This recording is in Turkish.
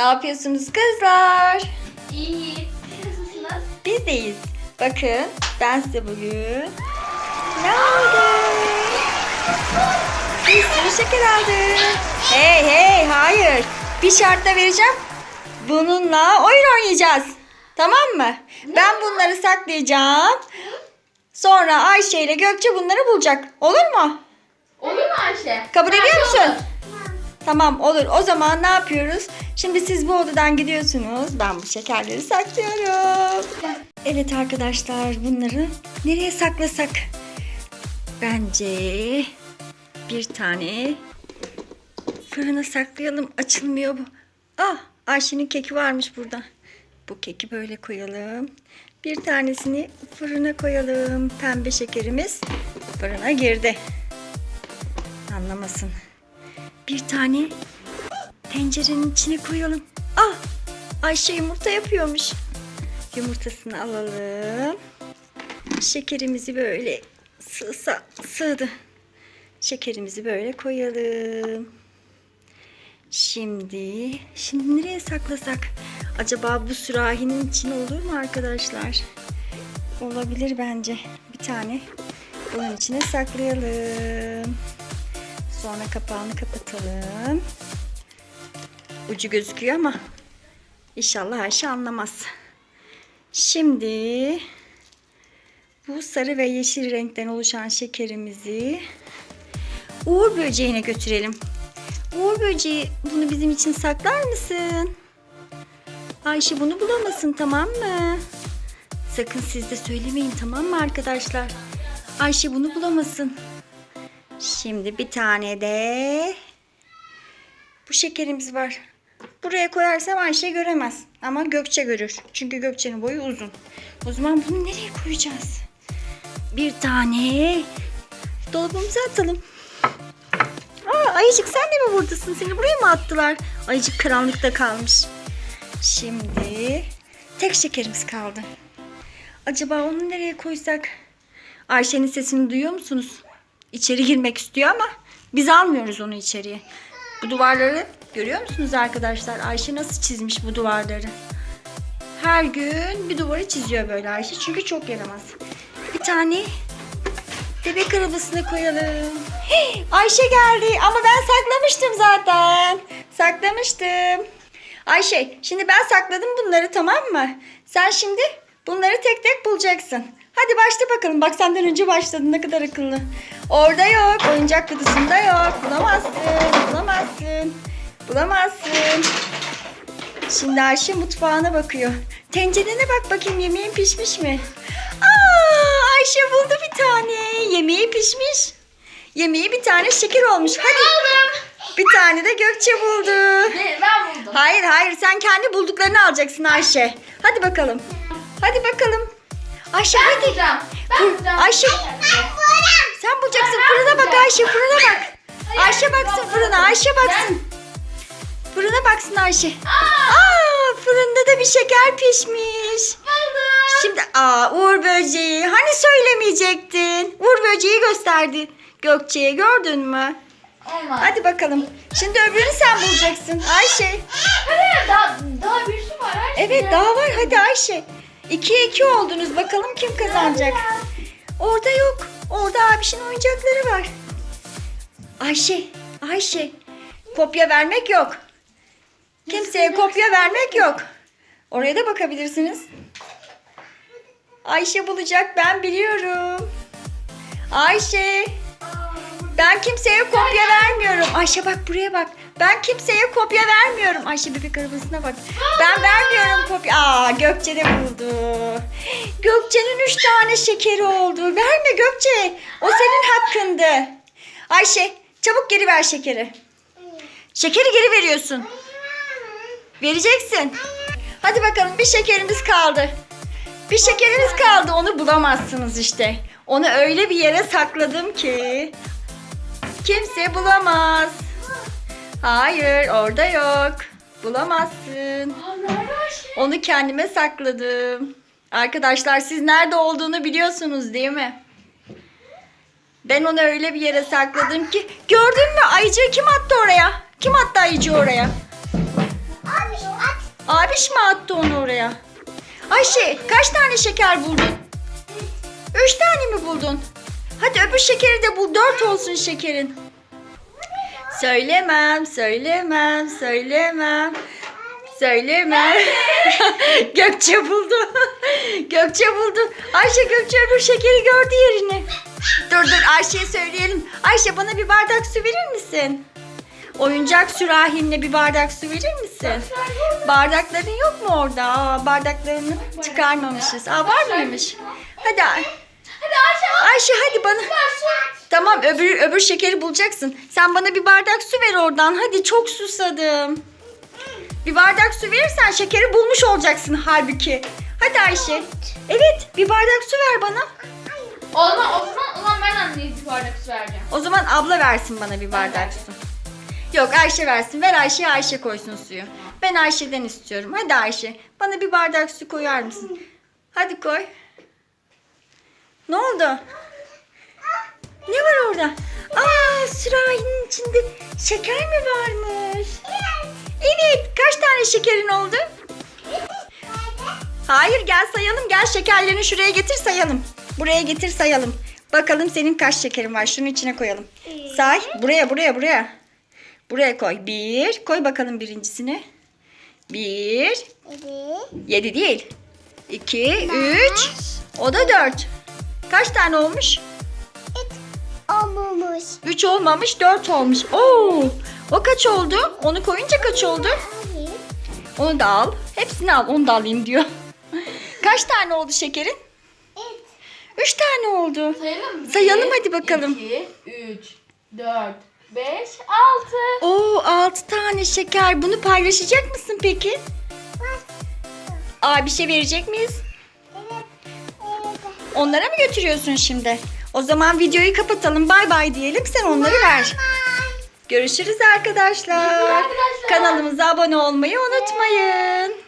Ne yapıyorsunuz kızlar? İyi. Nasılsınız? Biz deyiz. Bakın ben size bugün ne aldım? Bir sürü şeker aldım. Hey hey hayır. Bir şartla vereceğim. Bununla oyun oynayacağız. Tamam mı? Ben bunları saklayacağım. Sonra Ayşe ile Gökçe bunları bulacak. Olur mu? Olur mu Ayşe? Kabul ediyor musun? olur. Tamam olur. O zaman ne yapıyoruz? Şimdi siz bu odadan gidiyorsunuz. Ben bu şekerleri saklıyorum. Evet arkadaşlar bunları nereye saklasak? Bence bir tane fırına saklayalım. Açılmıyor bu. Ah Ayşe'nin keki varmış burada. Bu keki böyle koyalım. Bir tanesini fırına koyalım. Pembe şekerimiz fırına girdi. Anlamasın. Bir tane tencerenin içine koyalım. Ah! Ayşe yumurta yapıyormuş. Yumurtasını alalım. Şekerimizi böyle sığsa, sığdı. Şekerimizi böyle koyalım. Şimdi, şimdi nereye saklasak? Acaba bu sürahinin içine olur mu arkadaşlar? Olabilir bence. Bir tane bunun içine saklayalım. Sonra kapağını kapatalım. Ucu gözüküyor ama inşallah Ayşe anlamaz. Şimdi bu sarı ve yeşil renkten oluşan şekerimizi Uğur böceğine götürelim. Uğur böceği bunu bizim için saklar mısın? Ayşe bunu bulamasın tamam mı? Sakın siz de söylemeyin tamam mı arkadaşlar? Ayşe bunu bulamasın. Şimdi bir tane de bu şekerimiz var. Buraya koyarsam Ayşe göremez. Ama Gökçe görür. Çünkü Gökçe'nin boyu uzun. O zaman bunu nereye koyacağız? Bir tane dolabımıza atalım. Aa, Ayıcık sen de mi buradasın? Seni buraya mı attılar? Ayıcık karanlıkta kalmış. Şimdi tek şekerimiz kaldı. Acaba onu nereye koysak? Ayşe'nin sesini duyuyor musunuz? İçeri girmek istiyor ama biz almıyoruz onu içeriye. Bu duvarları görüyor musunuz arkadaşlar? Ayşe nasıl çizmiş bu duvarları? Her gün bir duvarı çiziyor böyle Ayşe çünkü çok yaramaz. Bir tane bebek arabasına koyalım. Hey, Ayşe geldi ama ben saklamıştım zaten. Saklamıştım. Ayşe şimdi ben sakladım bunları tamam mı? Sen şimdi bunları tek tek bulacaksın. Hadi başla bakalım. Bak senden önce başladın ne kadar akıllı. Orada yok. Oyuncak kutusunda yok. Bulamazsın. Bulamazsın. Bulamazsın. Şimdi Ayşe mutfağına bakıyor. Tencerene bak bakayım yemeğin pişmiş mi? Aa, Ayşe buldu bir tane. Yemeği pişmiş. Yemeği bir tane şeker olmuş. Hadi. Aldım. Bir tane de Gökçe buldu. Ne, ben buldum. Hayır hayır sen kendi bulduklarını alacaksın Ayşe. Hadi bakalım. Hadi bakalım. Ayşe Ben hadi. bulacağım. Ben Bul- bulacağım. Ayşe. Sen bulacaksın. Fırına bak Ayşe fırına bak. Hayır, Ayşe baksın ben- fırına. Ayşe Ben- baksın. Fırına baksın Ayşe. Aa, Aa fırında da bir şeker pişmiş. buldum. Şimdi aa Uğur böceği. Hani söylemeyecektin? Uğur böceği gösterdi. Gökçe'ye gördün mü? Olmaz. Hadi bakalım. Şimdi öbürünü sen bulacaksın. Ayşe. Hadi daha, daha bir sürü var. Ayşe. Evet daha var. Hadi Ayşe. 2'ye 2 oldunuz. Bakalım kim kazanacak. Orada yok. Orada abişin oyuncakları var. Ayşe. Ayşe. Kopya vermek yok. Kimseye kopya vermek yok. Oraya da bakabilirsiniz. Ayşe bulacak ben biliyorum. Ayşe. Ben kimseye kopya vermiyorum. Ayşe bak buraya bak. Ben kimseye kopya vermiyorum. Ayşe bebek arabasına bak. Ben vermiyorum kopya. Aa Gökçe de buldu. Gökçe'nin üç tane şekeri oldu. Verme Gökçe. O senin hakkındı. Ayşe çabuk geri ver şekeri. Şekeri geri veriyorsun. Vereceksin. Hadi bakalım bir şekerimiz kaldı. Bir şekerimiz kaldı. Onu bulamazsınız işte. Onu öyle bir yere sakladım ki kimse bulamaz. Hayır, orada yok. Bulamazsın. Aa, nerede Ayşe? Onu kendime sakladım. Arkadaşlar siz nerede olduğunu biliyorsunuz değil mi? Ben onu öyle bir yere sakladım ki gördün mü ayıcığı kim attı oraya? Kim attı ayıcığı oraya? yanlış mı attı onu oraya? Ayşe kaç tane şeker buldun? Üç tane mi buldun? Hadi öbür şekeri de bul. Dört olsun şekerin. Söylemem, söylemem, söylemem. Söylemem. Gökçe buldu. Gökçe buldu. Ayşe Gökçe öbür şekeri gördü yerini. Dur dur Ayşe'ye söyleyelim. Ayşe bana bir bardak su verir misin? Oyuncak sürahinle bir bardak su verir misin? Bardakların yok mu orada? Aa, bardaklarını çıkarmamışız. Aa, var mıymış? Hadi Hadi Ayşe. Ayşe hadi bana. Tamam öbür öbür şekeri bulacaksın. Sen bana bir bardak su ver oradan. Hadi çok susadım. Bir bardak su verirsen şekeri bulmuş olacaksın halbuki. Hadi Ayşe. Evet bir bardak su ver bana. O zaman, o zaman, o zaman ben anneye bir bardak su vereceğim. O zaman abla versin bana bir bardak su. Yok Ayşe versin. Ver Ayşe'ye Ayşe koysun suyu. Ben Ayşe'den istiyorum. Hadi Ayşe. Bana bir bardak su koyar mısın? Hadi koy. Ne oldu? Ne var orada? Aa sürahinin içinde şeker mi varmış? Evet. Kaç tane şekerin oldu? Hayır gel sayalım. Gel şekerlerini şuraya getir sayalım. Buraya getir sayalım. Bakalım senin kaç şekerin var. Şunun içine koyalım. Say. Buraya buraya buraya. Buraya koy. Bir. Koy bakalım birincisini. Bir. Yedi değil. İki. Üç. O da dört. Kaç tane olmuş? Olmamış. Üç olmamış. Dört olmuş. Oo. O kaç oldu? Onu koyunca kaç oldu? Onu da al. Hepsini al. Onu da alayım diyor. Kaç tane oldu şekerin? Evet. Üç tane oldu. Sayalım mı? Sayalım Bir, hadi bakalım. iki, üç, dört, beş, altı. Oo altı tane şeker. Bunu paylaşacak mısın peki? Aa bir şey verecek miyiz? Evet. Evet. Onlara mı götürüyorsun şimdi? O zaman videoyu kapatalım. Bay bay diyelim. Sen onları ver. Görüşürüz arkadaşlar. Arkadaşlar. Kanalımıza abone olmayı unutmayın.